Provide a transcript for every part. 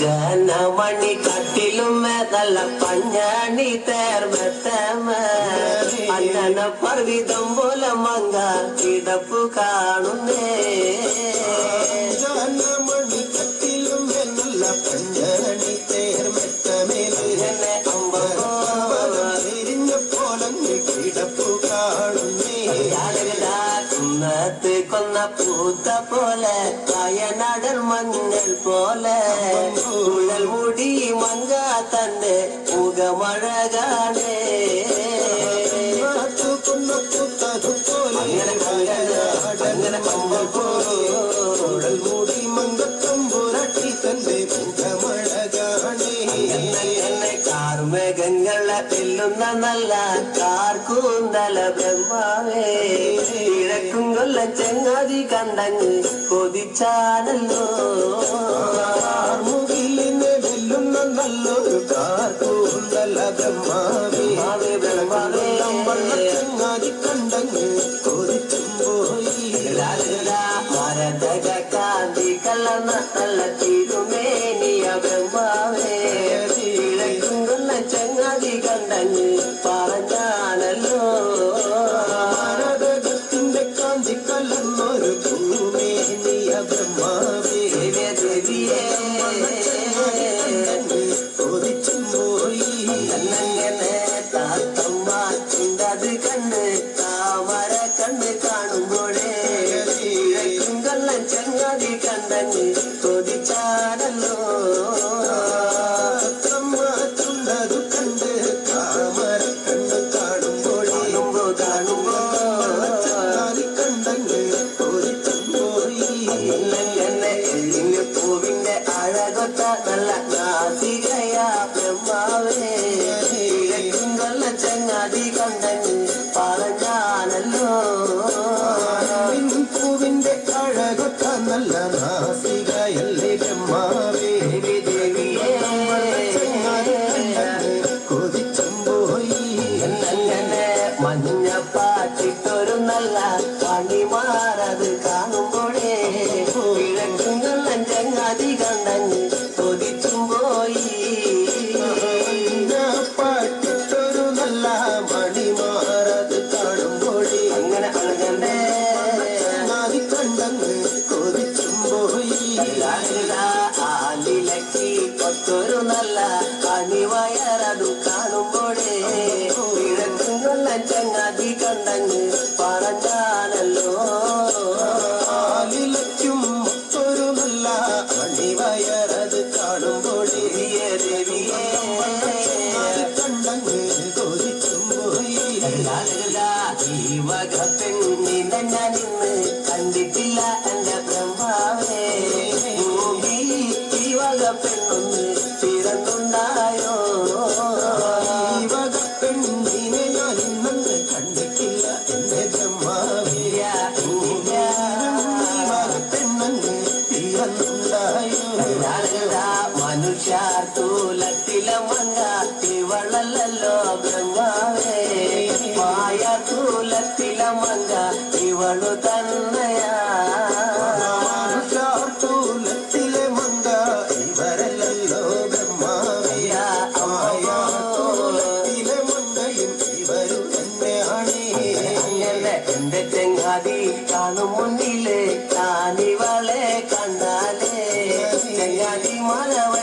ജനമണി കട്ടിലും മെതല പഞ്ഞാണി തേർമത്തമ അന്നന പർവിതം പോലെ മങ്ങ കിടപ്പു കാണുന്നേ பூத்த போல வயநாடல் மஞ்சள் போல. ஊழல் முடி மங்கா தந்து முகமழகானே. பூத்த போல. നല്ല ചെങ്ങാതി കണ്ടങ്ങ് കൊതിച്ചാണല്ലോ വെല്ലുന്ന നല്ലൊരു കാർക്കൂന്തലകമാവേ ചെങ്ങാതി കണ്ടങ്ങ് കൊതിച്ചും പോയി മരതക കാന്തി കള്ള നത്തല്ല തിരുമേനിയ ബ്രഹ്മാ அது கண்ணு தாமர கண்ணு காணும் போலே செங்காதி கண்ணன் ഒരു നല്ല കണിവയറതു കാണുമ്പോഴേ. കിഴക്കും കൊല്ലൻ ചങ്ങാതി കണ്ടങ്ങ് പറഞ്ഞ ഇവളു തന്നയാ ചാർത്തൂലത്തിലെ മങ്ക ഇവരല്ലോ ബ്രഹ്മാവിയ. അമ്മയാത്തൂലത്തിലെ മങ്കയും ഇവരും തന്നെയാണ്. അങ്ങനെ എന്റെ ചെങ്ങാതി മുന്നിലെ താനിവളെ കണ്ടാലേ. ചെങ്ങാതി മലവ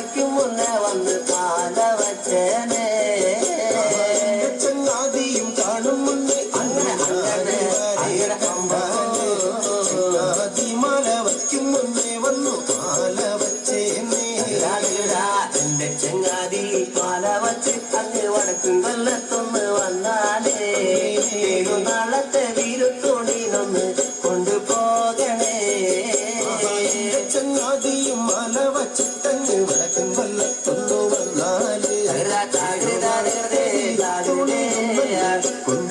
Quando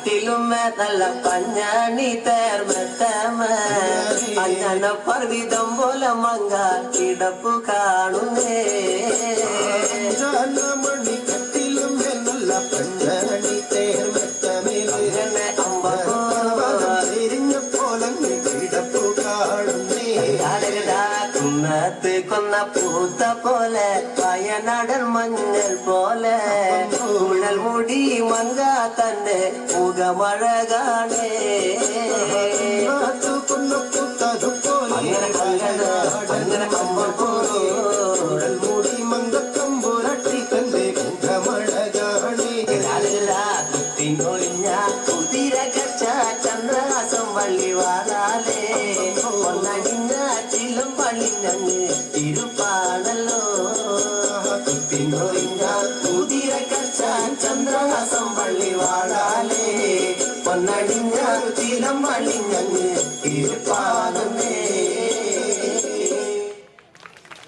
കട്ടിലും നല്ല പഞ്ഞാണി തേർമത്തമ. അഞ്ഞന പർവിതം പോലെ മങ്ക കിടപ്പു കാണുന്നേ. മണി കട്ടിലും നല്ല പഞ്ഞാണി അമ്പോ തിരിഞ്ഞ പോലങ്ങ് കിടപ്പു കാണുന്നേ. കൊന്ന പൂത്ത പോലെ. ഉഴൽ മുടി മങ്ക തന്റെ മുഖമഴകാണേ കാത്തുകൊന്ന പുത്തതുപോലെ അങ്ങനെ കല്ലട, അങ്ങനെ കമ്പം കുത്തിനൊളിഞ്ഞ കുതിര കച്ച ചന്ദ്രാസം പള്ളി വാഴാലേ പൊന്നടിഞ്ഞ ചിലം പള്ളിഞ്ഞങ്ങ് തിരുപ്പാ